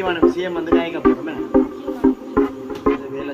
முக்கியமான விஷயம் வந்து கேட்க போகிறோமே இது வேலை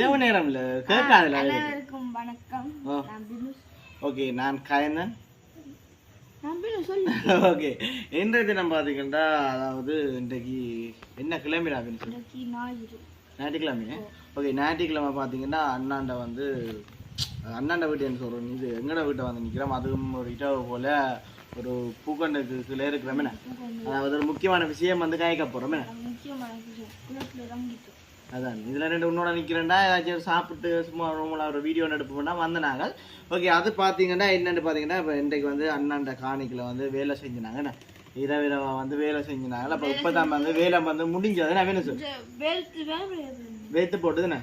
இரவு நேரம் இல்ல கேட்காதுல. அனைவருக்கும் வணக்கம். ஓகே நான் கயனன். சொல்லு. ஓகே இன்றைய தினம் பார்த்தீங்கன்னா அதாவது இன்றைக்கு என்ன நான் இன்னைக்கு ஞாயிறு. ஞாயிற்றுக்கிழமை ஓகே ஞாயிற்றுக்கிழமை பார்த்தீங்கன்னா அண்ணாண்ட வந்து அண்ணாண்ட வீட்டு என்ன சொல்கிறோம் இது எங்கட வீட்டை வந்து நிற்கிறோம் அதுவும் ஒரு இடவு போல ஒரு பூக்கண்டுக்கு கீழே இருக்கிறோமே அதாவது ஒரு முக்கியமான விஷயம் வந்து காய்க்க போகிறோமே முக்கியமான விஷயம். அதான். இதில் ரெண்டு உன்னோட நிற்கிறேன்டா ஏதாச்சும் சாப்பிட்டு சும்மா ரூமில் ஒரு வீடியோ எடுப்பு பண்ணால் வந்த நாங்கள் ஓகே அது பார்த்தீங்கன்னா என்னென்னு பார்த்தீங்கன்னா இப்போ இன்றைக்கு வந்து அண்ணாண்ட காணிக்கில் வந்து வேலை செஞ்சினாங்கண்ணா இரவு இரவா வந்து வேலை செஞ்சினாங்க. அப்போ இப்போ தான் வந்து வேலை வந்து முடிஞ்சது. நான் வேணும் சார் வேறு வேத்து போட்டுதுண்ணே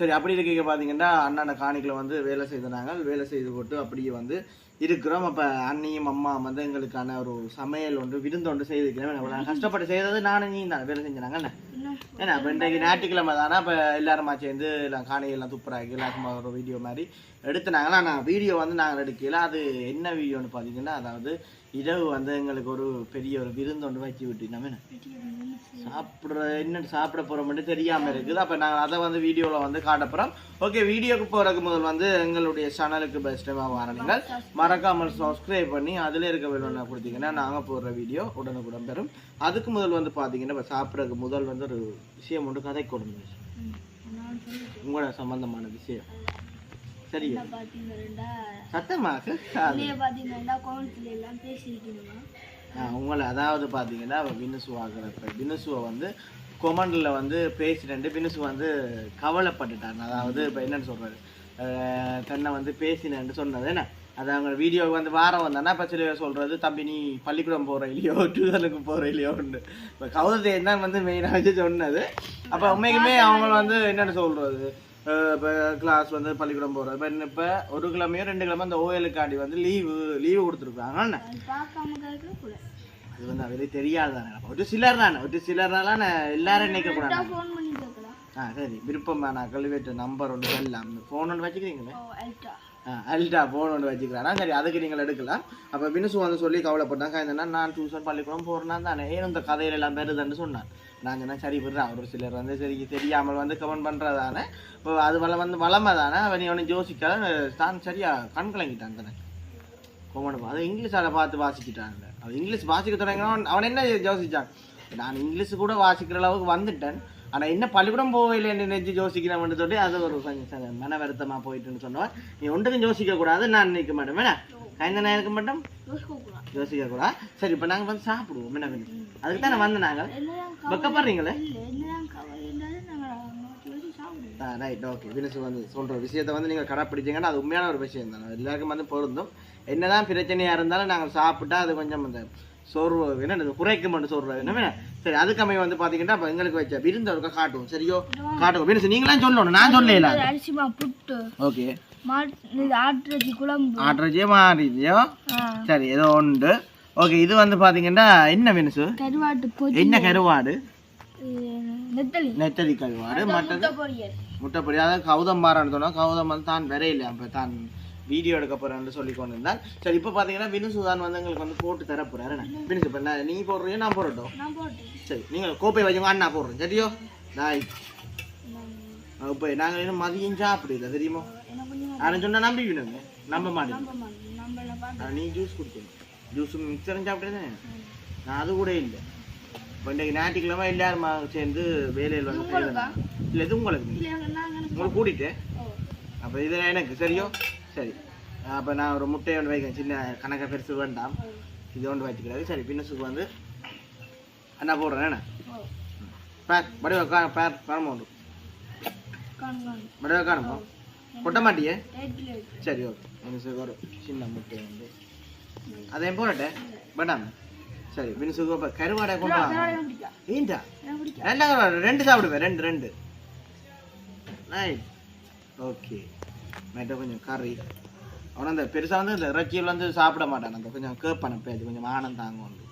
சரி அப்படி இருக்க பார்த்தீங்கன்னா அண்ணாண்ட காணிக்கில் வந்து வேலை செய்த நாங்கள் வேலை செய்து போட்டு அப்படியே வந்து இருக்கிறோம். அப்போ அண்ணியும் அம்மா வந்து எங்களுக்கான ஒரு சமையல் ஒன்று விருந்து ஒன்று செய்திருக்கிறேன் கஷ்டப்பட்டு செய்தது நானும் நீ தான். வேலை செஞ்சாங்க ஏன்னா இப்போ இன்றைக்கு ஞாயிற்றுக்கிழமை தானே இப்போ எல்லாருமா சேர்ந்து எல்லாம் காணிகள்லாம் துப்புறாக்கி எல்லாருக்குமா ஒரு வீடியோ மாதிரி எடுத்துனாங்களா நான் வீடியோ வந்து நாங்கள் எடுக்கல. அது என்ன வீடியோன்னு பார்த்தீங்கன்னா அதாவது இரவு வந்து எங்களுக்கு ஒரு பெரிய ஒரு விருந்து ஒன்று வச்சு விட்டுனோமே. சாப்பிட்ற என்ன சாப்பிட போகிற மட்டும் தெரியாமல் இருக்குது. அப்போ நாங்கள் அதை வந்து வீடியோவில் வந்து காட்ட போகிறோம் ஓகே வீடியோக்கு போகிறதுக்கு முதல் வந்து எங்களுடைய சேனலுக்கு பெஸ்ட்டாக வரணுங்க மறக்காமல் சப்ஸ்கிரைப் பண்ணி அதில் இருக்க வேணும்னு கொடுத்தீங்கன்னா நாங்கள் போடுற வீடியோ உடனுக்குடன் பெறும். அதுக்கு முதல் வந்து பார்த்தீங்கன்னா இப்போ சாப்பிட்றதுக்கு முதல் வந்து ஒரு விஷயம் ஒன்று கதை கொடுங்க. உங்களோட சம்பந்தமான விஷயம். சரியா பார்த்தீங்கன்னா பார்த்தீங்கன்னா எல்லாம் பேசியிருக்கீங்களா உங்களை அதாவது பார்த்தீங்கன்னா வினுசு ஆகிறப்ப வினுசுவை வந்து கொமண்டில் வந்து பேசிட்டு வினுசு வந்து கவலைப்பட்டுட்டாங்க அதாவது இப்போ என்னன்னு சொல்கிறாரு தன்னை வந்து பேசினேன்னு சொன்னது என்ன? அது அவங்க வீடியோவுக்கு வந்து வாரம் வந்தானா இப்போ சில சொல்கிறது தம்பி நீ பள்ளிக்கூடம் போகிற இல்லையோ? டியூஷனுக்கு போகிற இல்லையோன்னு இப்போ கௌதத்தை தான் வந்து மெயினாக வச்சு சொன்னது. அப்போ உண்மைக்குமே அவங்க வந்து என்னென்னு சொல்கிறது இப்போ கிளாஸ் வந்து பள்ளிக்கூடம் போகிறது இப்போ இப்போ ஒரு கிழமையோ ரெண்டு கிழமை அந்த ஓஎலுக்காண்டி வந்து லீவு லீவு கொடுத்துருக்காங்க அது வந்து அவருக்கு தெரியாது தானே ஒரு சிலர் தானே ஒரு சிலர்னால எல்லாரும் நினைக்க கூடாது. ஃபோன் பண்ணி கேட்கலாம். ஆ சரி. விருப்பமான கல்வெட்டு நம்பர் ஒன்று எல்லாம் ஃபோன் ஒன்று வச்சுக்கிறீங்களே? அல்டா ஃபோன் ஒன்று வச்சுக்கிறானா? சரி அதுக்கு நீங்கள் எடுக்கலாம். அப்போ வினுசு வந்து சொல்லி கவலைப்பட்டாங்க என்னன்னா நான் டியூஷன் பள்ளிக்கூடம் போகிறேன்னா தானே. ஏன் இந்த கதையில எல்லாம் பெறுதுன்னு சொன்னான். நான் சொன்னேன் சரி விடுறேன் ஒரு சிலர் வந்து சரி தெரியாமல் வந்து கமெண்ட் பண்ணுறதானே இப்போ அது வள வந்து வளமை தானே. அவன் அவனை யோசிக்காத தான் சரியாக கண் கலங்கிட்டான் தானே. கொமன் அது இங்கிலீஷால் பார்த்து வாசிக்கிட்டாங்க அது இங்கிலீஷ் வாசிக்க தொடங்கினான் அவன் என்ன யோசிச்சான்? நான் இங்கிலீஷ் கூட வாசிக்கிற அளவுக்கு வந்துட்டேன். ஆனா என்ன பள்ளிக்கூடம் போகலைன்னு நினைச்சு யோசிக்கிறேன் சொல்லி அது ஒரு கொஞ்சம் ச- மன வருத்தமா போயிட்டுன்னு சொன்னவன் நீ ஒன்றுக்கும் யோசிக்க கூடாது நான் நிற்க மாட்டேன். வேணா? கைந்த நான் இருக்க மாட்டோம்? யோசிக்க கூடாது சரி இப்போ நாங்க வந்து சாப்பிடுவோம். என்ன வேணும் அதுக்கு தானே வெக்கப்படுறீங்களே இருந்தாலும் நாங்கள் சாப்பிடுவோம். ரைட் ஓகே வினுசு வந்து சொல்ற விஷயத்தை வந்து நீங்க கடைப்பிடிச்சீங்கன்னா அது உண்மையான ஒரு விஷயம் தான். எல்லாருக்கும் வந்து பொருந்தும். என்னதான் பிரச்சனையா இருந்தாலும் நாங்கள் சாப்பிட்டா அது கொஞ்சம் அந்த சோர்வு என்ன குறைக்க மட்டும் சொல்றது என்ன சரி அதுக்கு அமைய வந்து பாத்தீங்கன்னா எங்களுக்கு வச்ச விருந்து ஒருக்கா காட்டுவோம். சரியோ? காட்டுவோம். நீங்களாம் சொல்லணும். நான் சொல்லல அரிசிமா புட்டு. ஓகே. ஆட்டுறச்சி குழம்பு. சரி ஏதோ உண்டு. ஓகே இது வந்து பாத்தீங்கன்னா என்ன வினுசு? கருவாட்டு பொடி என்ன கருவாடு? நெத்தலி. நெத்தலி கருவாடு மற்றது? முட்டை பொடி அதாவது கௌதம் பாரான்னு சொன்னா கௌதம் வந்து தான் வரையில அப்போ தான் வீடியோ எடுக்க போறேன்னு சொல்லி கொண்டு இருந்தான் சரி இப்போ பார்த்தீங்கன்னா வினுசுதான் வந்து எங்களுக்கு வந்து போட்டு தர போறாரு. என்ன? வினுசு இப்போ நான் நீ போடுறியோ நான் போடட்டும். சரி நீங்கள் கோப்பை வச்சுங்க அண்ணா போடுறேன். சரியோ? நான் நான் இப்போ நாங்கள் இன்னும் மதியம் சாப்பிடல தெரியுமோ? எனக்கு கொஞ்சம் யாரும் சொன்னா நம்பிக்கணுங்க நம்ப மாட்டேன். நம்ப மாட்டேன் நீ ஜூஸ் குடிக்கணும். ஜூஸ் மிக்சரும் சாப்பிட்டேன்? நான் அது கூட இல்லை. இப்போ இன்றைக்கு ஞாயிற்றுக்கிழமை எல்லாரும் சேர்ந்து வேலையில் வந்து இல்லை இது உங்களுக்கு இல்லை நாங்கள் உங்களை கூட்டிட்டு? ஓ அப்போ இது எனக்கு சரியோ? சரி. அப்போ நான் ஒரு முட்டையை ஒன்று வைக்கிறேன். சின்ன கணக்கா பெருசு வேண்டாம். இது ஒன்று வச்சுக்கிறாரு சரி பின்னஸுக்கு வந்து அண்ணா போடுறேன். என்ன? பேக் வடிவ கா உண்டு காணும் காணும் வடிவ காணுமா? கொட்ட மாட்டியே? சரி ஓகே. பின்னஸுக்கு ஒரு சின்ன முட்டையை வந்து. அதையும் போடட்டேன் வேண்டாம். சரி பின்சுக்கு இப்போ கருவாடை கொண்டு எனக்கு எனக்கு ரெண்டா கருவாடு ரெண்டு சாப்பிடுவேன். ரெண்டு ரெண்டு. ரைட் ஓகே மேட்ட கொஞ்சம் கறி. அவன் அந்த பெருசாக வந்து இந்த இறைச்சியில் வந்து சாப்பிட மாட்டான். அந்த கொஞ்சம் கேட்பான பேச்சு கொஞ்சம் ஆனம் தாங்க வந்து.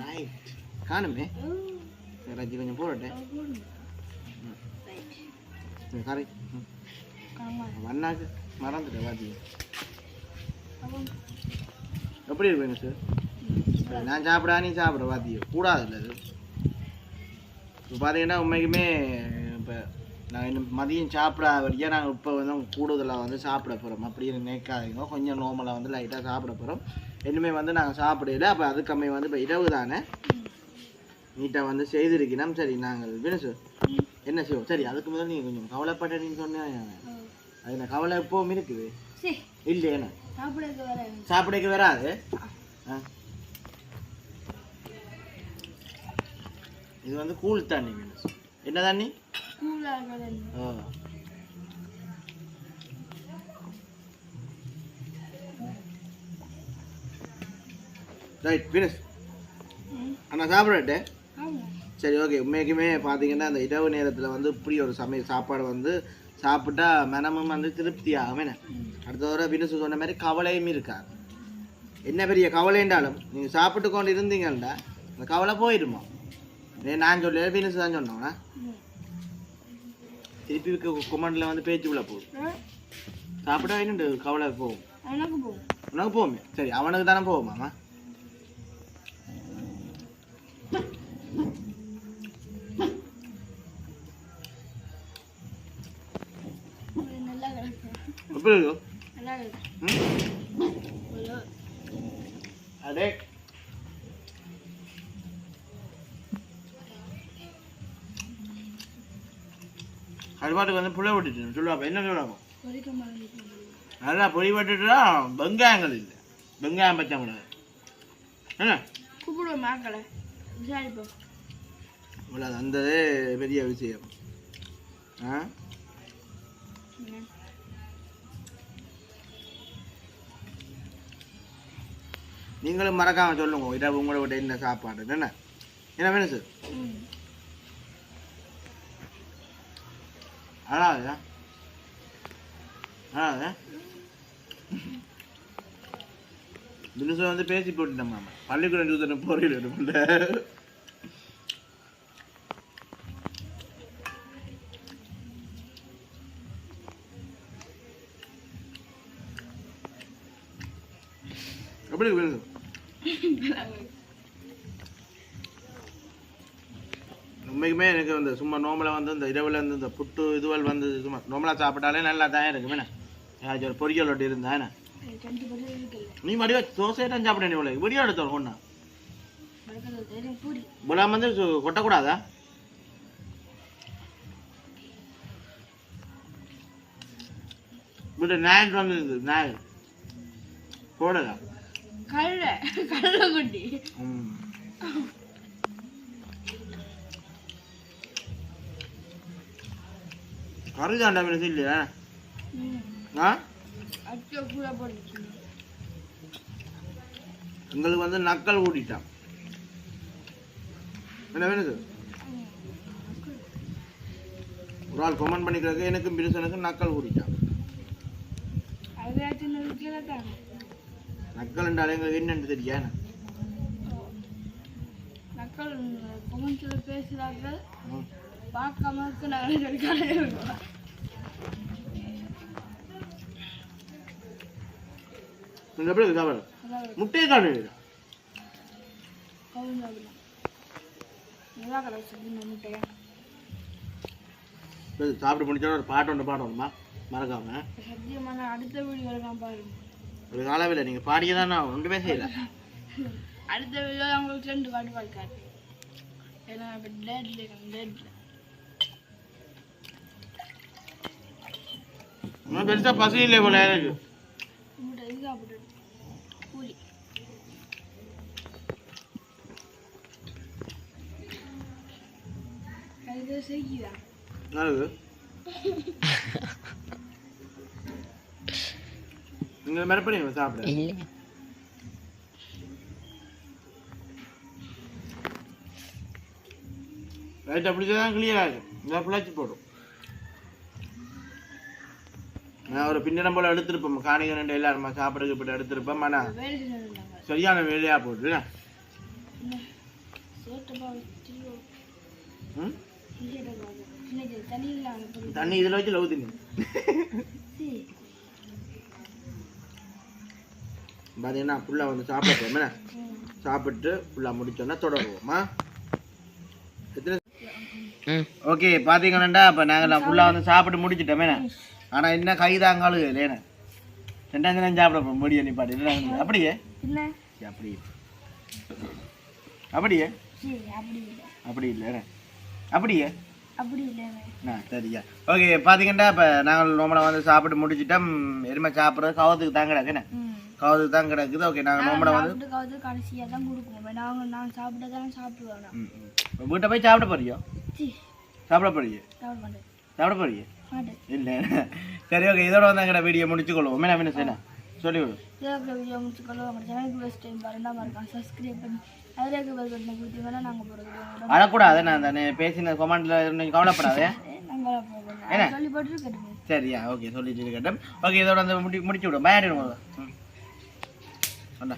ரைட் காணுமே? இறைச்சி கொஞ்சம் போடட்டேன் கறி. வண்ணாக்கு அண்ணாக்கு மறந்துட்டேன் வாத்தி. எப்படி இருக்கு சார் நான் சாப்பிடா நீ சாப்பிட வாத்தியோ கூடாது இல்லை அது. இப்போ பார்த்தீங்கன்னா உண்மைக்குமே இப்போ நான் இன்னும் மதியம் சாப்பிடாத வரைக்கும் நாங்கள் இப்போ வந்து கூடுதலாக வந்து சாப்பிட போகிறோம் அப்படின்னு நினைக்காதீங்க. கொஞ்சம் நார்மலாக வந்து லைட்டாக சாப்பிட போகிறோம் இனிமே வந்து நாங்கள் சாப்பிடல. அப்போ அதுக்கம்மே வந்து இப்போ இரவு தானே? நீட்டாக வந்து செய்திருக்கணும். சரி நாங்கள் வினசு என்ன செய்வோம்? சரி அதுக்கு முதல்ல நீங்கள் கொஞ்சம் கவலைப்பட்டேன்னு சொன்னேன் அது நான் கவலை எப்பவும் இருக்குது? சரி இல்லையேண்ணா சாப்பிடக்கு வர சாப்பிடக்கு வராது. இது வந்து கூல் தண்ணி என்ன தண்ணி. ரைட் ஃபினிஷ் அண்ணா சாப்பிடட்டேன் ஆமாம் சரி ஓகே. உண்மைக்குமே பார்த்தீங்கன்னா அந்த இரவு நேரத்தில் வந்து இப்படி ஒரு சமையல் சாப்பாடு வந்து சாப்பிட்டா மனமும் வந்து திருப்தி ஆகும் என்ன அடுத்த தடவை வினுசு சொன்ன மாதிரி கவலையும் இருக்காது. என்ன பெரிய கவலைன்றாலும் நீங்கள் சாப்பிட்டு கொண்டு இருந்தீங்கன்னா அந்த கவலை போயிடுமா நான் சொல்ல வினுசு தான் சொன்னோம்னா? திருப்பி குமண்டில் வந்து பேச்சு உள்ள போகுது. சாப்பிட்டா என்னண்டு? கவலை போகும். போகும். உனக்கு போகுமே? சரி அவனுக்கு தானே போகுமாமா எப்படி இருக்கும் நல்லா அடே கருவாட்டுக்கு வந்து புள்ள விட்டுட்டு சொல்லுவாப்ப என்ன மறந்துட்டு நல்லா பொடி விட்டுட்டா வெங்காயங்கள் இல்லை. வெங்காயம் பச்சை கூடாது என்ன? கூப்பிடுவோம் மாக்களை விசாரிப்போம். இவ்வளோ அந்த பெரிய விஷயம். ஆ? நீங்களும் மறக்காம சொல்லுங்க இரவு உங்களை விட்ட என்ன சாப்பாடு என்ன? என்ன வேணும் சார் அழாத அழாத தினசம் வந்து பேசி போட்டுட்டேன் மாமா பள்ளிக்கூடம் சூத்தனை போறையில் இருக்கும்ல எப்படி இருக்கு வேணும் உண்மைக்குமே எனக்கு இந்த சும்மா நோம்பலாக வந்து இந்த இரவில் இருந்து இந்த புட்டு இதுவல் வந்து சும்மா நோம்பலாக சாப்பிட்டாலே நல்லா தான் இருக்கு ஏதாச்சும் ஒரு பொரியல் ஒட்டி இருந்தா என்ன? நீ மடிவா தோசை தான் சாப்பிட இவ்வளோ விடியா எடுத்தோம் பூரி இவ்வளோ வந்து கொட்டக்கூடாதா? இப்படி நாய் வந்து நாய். போடலாம் கடலை கடலை குட்டி. ம். கறி தாண்டா மீன் இல்லையா ஆ எங்களுக்கு வந்து நக்கல் கூட்டிட்டான். என்ன வேணுது? ஒரு ஆள் கமெண்ட் பண்ணிக்கிறதுக்கு எனக்கும் பிரிசனுக்கும் நக்கல் கூட்டிட்டான். நக்கல் என்றாலே எங்களுக்கு என்னன்னு தெரியா கொமெண்ட்ஸில் பேசுகிறார்கள். பார்க்காம நாங்கள் இந்த எப்படி இருக்கு சாப்பாடு முட்டையை முட்டையை சாப்பிட்டு முடிச்சோட ஒரு பாட்டு ஒன்று பாடணுமா? மறக்காம. சத்தியமான அடுத்த வீடியோவில் நான் பாருங்க ஒரு காலவில் நீங்கள் பாடியே தான் ஒன்றுமே செய்யல. அடுத்த வீடியோ உங்களுக்கு ரெண்டு பாட்டு பாடுக்காது ஏன்னா இப்போ இருக்கேன் பெருசாக பசி இல்லை போல எனக்கு. சாப்பிட்டு பூரி அது செய்யுதா நல்லது நீங்கள் மிரப்படி சாப்பிட இல்லை ரைட் அப்படி தான் கிளியர் ஆகும் இந்த பிள்ளைச்சி போடும். நான் ஒரு பின்னடம் போல எடுத்திருப்போம். காணிக ரெண்டு எல்லாரும் சாப்பிடுறதுக்கு இப்படி எடுத்திருப்போம். ஆனால் சரியான வேலையாக போட்டு தண்ணி இதில் வச்சு லவ் தின்னு. பார்த்தீங்கன்னா ஃபுல்லாக வந்து சாப்பிட்டோம் சாப்பிட்டு ஃபுல்லாக முடிச்சோன்னா தொடருவோமா? எத்தனை ஓகே பார்த்தீங்கன்னா இப்போ நாங்கள் ஃபுல்லாக வந்து சாப்பிட்டு முடிச்சிட்டோமே. ஆனால் என்ன கைதாங்காலும் இல்லைண்ணே ரெண்டாம் தினம் சாப்பிட போகிறோம் முடிய நிப்பாட்டி இல்லைண்ணே? அப்படியே? அப்படியே. அப்படியே? அப்படி இல்லை. அப்படி இல்லைண்ணே அப்படியே? அப்படி இல்லை ஆ சரியா. ஓகே பார்த்தீங்கன்னா இப்போ நாங்கள் நோம்பலை வந்து சாப்பிட்டு முடிச்சிட்டோம். எருமை சாப்பிட்றது கவத்துக்கு தான் கிடக்குண்ணே கவத்துக்கு தான் கிடக்குது. ஓகே நாங்கள் நோம்பலை வந்து கடைசியாக தான் கொடுக்குவோம் நாங்கள் நான் சாப்பிட தான் சாப்பிடுவோம். வீட்டை போய் சாப்பிட போறியோ? சாப்பிட போறியே? சாப்பிட போறியே? இல்லை. சரி ஓகே இதோட வந்து எங்கட வீடியோ முடிச்சுக்கொள்வோம். என்ன என்ன செய்யணும்? சொல்லி விடு இதற்கு வீடியோ முடிச்சுக்கொள்ள உங்கள் சேனலுக்கு ஃபஸ்ட் டைம் பாருன்னா மறக்காம சப்ஸ்கிரைப் பண்ணி அதில் பெல் பட்டனை கொடுத்தீங்கன்னா நாங்கள் போடுறோம் அழக்கூடாது நான் தானே பேசின கொமெண்ட்ல நீங்கள் கவலைப்படாதே. போகிறோம் சொல்லி போட்டு சரியா ஓகே சொல்லிட்டு இருக்கட்டும். ஓகே இதோட வந்து முடி முடிச்சு விடும் ம். சொன்னா